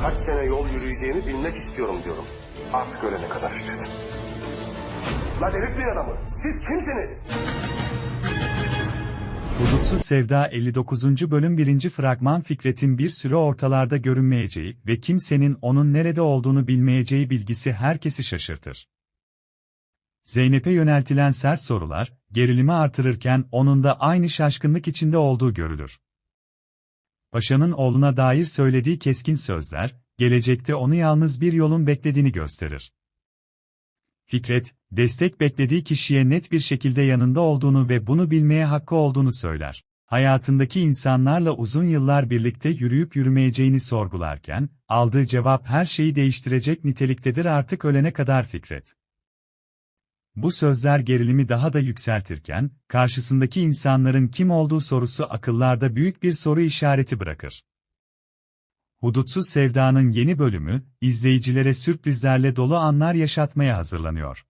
kaç sene yol yürüyeceğimi bilmek istiyorum diyorum. Artık ölene kadar Fikret. La delirtmeyin adamı. Siz kimsiniz? Hudutsuz Sevda 59. bölüm 1. fragman Fikret'in bir süre ortalarda görünmeyeceği ve kimsenin onun nerede olduğunu bilmeyeceği bilgisi herkesi şaşırtır. Zeynep'e yöneltilen sert sorular, gerilimi artırırken onun da aynı şaşkınlık içinde olduğu görülür. Paşa'nın oğluna dair söylediği keskin sözler, gelecekte onu yalnız bir yolun beklediğini gösterir. Fikret, destek beklediği kişiye net bir şekilde yanında olduğunu ve bunu bilmeye hakkı olduğunu söyler. Hayatındaki insanlarla uzun yıllar birlikte yürüyüp yürümeyeceğini sorgularken, aldığı cevap her şeyi değiştirecek niteliktedir artık ölene kadar Fikret. Bu sözler gerilimi daha da yükseltirken, karşısındaki insanların kim olduğu sorusu akıllarda büyük bir soru işareti bırakır. Hudutsuz Sevda'nın yeni bölümü, izleyicilere sürprizlerle dolu anlar yaşatmaya hazırlanıyor.